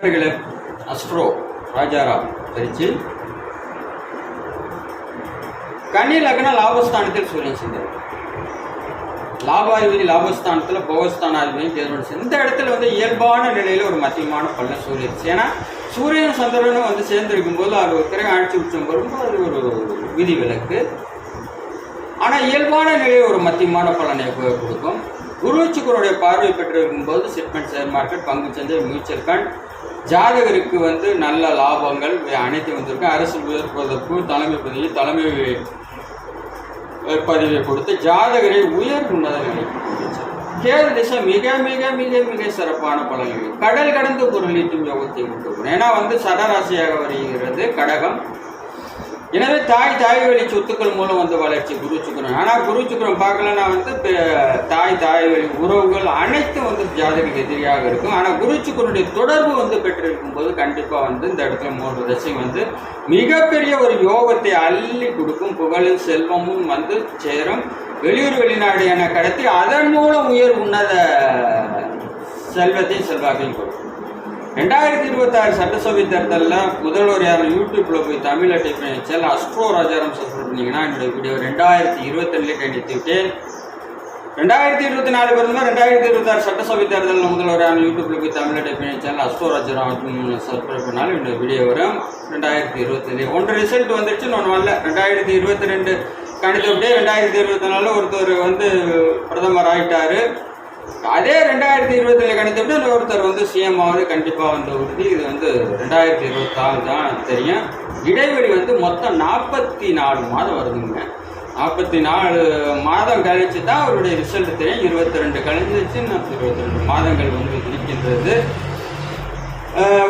Astro Rajaram தரிச்சு கன்னி லக்ன லாபஸ்தானத்தில் சூரியன் சேர்ந்தார் லாபாதிபதி லாபஸ்தானத்தில் போகஸ்தானாதிபதியும் தேர்வு இந்த இடத்துல வந்து இயல்பான நிலையில் ஒரு மத்தியமான பலன் சூரியன். ஏன்னா சூரியன் சந்திரனும் வந்து சேர்ந்திருக்கும் போது அது ஒரு கிரக ஆட்சி உச்சம் வரும்போது அது ஒரு விதி விலக்கு ஆனால் இயல்பான நிலையில் ஒரு மத்தியமான பலனை கொடுக்கும் குரு பார்வை பெற்றிருக்கும் போது செட்மெண்ட் ஷேர் மார்க்கெட் பங்கு சந்தை மியூச்சுவல் ஃபண்ட் ஜாதகருக்கு வந்து நல்ல லாபங்கள் இவை அனைத்து வந்திருக்கு. அரசு உயர்வதற்கு தலைமை பதவி தலைமை பதவியை கொடுத்து ஜாதகரை உயர் உன்னத நிலைக்கு கேது திசை மிக மிக மிக மிக சிறப்பான பலன்கள். கடல் கடந்து பொருளீட்டும் யோகத்தை உண்டு. ஏன்னா வந்து சடராசியாக வருகிறது கடகம். எனவே தாய் தாய் வழி சொத்துக்கள் மூலம் வந்து வளர்ச்சி குரு சுக்கரன். ஆனால் குரு சுக்கரன் பார்க்கலன்னா வந்து பெ- தாய் தாய் வழி உறவுகள் அனைத்தும் வந்து ஜாதகருக்கு எதிரியாக இருக்கும். ஆனால் குரு சுக்கரனுடைய தொடர்பு வந்து பெற்றிருக்கும் போது கண்டிப்பாக வந்து இந்த இடத்துல மூன்று தசை வந்து மிகப்பெரிய ஒரு யோகத்தை அள்ளி கொடுக்கும். புகழும் செல்வமும் வந்து சேரும். வெளியூர் வெளிநாடு என கடத்தி அதன் மூலம் உயர் உன்னத செல்வத்தையும் செல்வாக்கையும் கொடுக்கும். ரெண்டாயிரத்தி இருபத்தாறு சட்டசபை தேர்தலில் முதல்வர் யார்? யூடியூப்பில் போய் தமிழில் டைப் பண்ணி வச்சால் அஸ்ட்ரோ ராஜாராம் சப்ஸ்கிரைப் பண்ணீங்கன்னா என்னுடைய வீடியோ ரெண்டாயிரத்தி இருபத்தெண்டுலேயே கண்டித்து விட்டேன். ரெண்டாயிரத்தி இருபத்தி நாலு பிறந்தா ரெண்டாயிரத்தி இருபத்தாறு சட்டசபை தேர்தலில் முதல்வர் யார்? யூடியூப்பில் போய் தமிழில் டைப் பண்ணி வச்சால் அஸ்ட்ரோ ராஜாராம் சப்ஸ்கிரைப் பண்ணாலும் என்னுடைய வீடியோ வரும். ரெண்டாயிரத்தி இருபத்தி ஒன்று ரிசல்ட் வந்துருச்சு ஒன்று வரல. ரெண்டாயிரத்தி இருபத்தி ரெண்டு கணித்து விட்டே ரெண்டாயிரத்தி இருபத்தி நாலில் ஒருத்தர் வந்து பிரதமர் ஆகிட்டார் அதே ரெண்டாயிரத்தி இருபத்தி கணித்து விட்டு ஒருத்தர் வந்து சிஎம் ஆகுது கண்டிப்பாக வந்து உறுதி. இது வந்து ரெண்டாயிரத்தி இருபத்தாறு தான் தெரியும். இடைவெளி வந்து மொத்தம் நாற்பத்தி நாலு மாதம் வருதுங்க. நாற்பத்தி நாலு மாதம் கழிச்சு தான் அவருடைய ரிசல்ட் தெரியும். இருபத்தி ரெண்டு கழிஞ்சிச்சு இருபத்தி ரெண்டு மாதங்கள் வந்து இருக்கின்றது.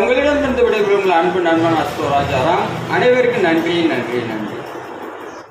உங்களிடமிருந்து விடைபெறும் அன்பு நண்பன் அஸ்தோ ராஜாராம் அனைவருக்கும் நன்றி நன்றி நன்றி.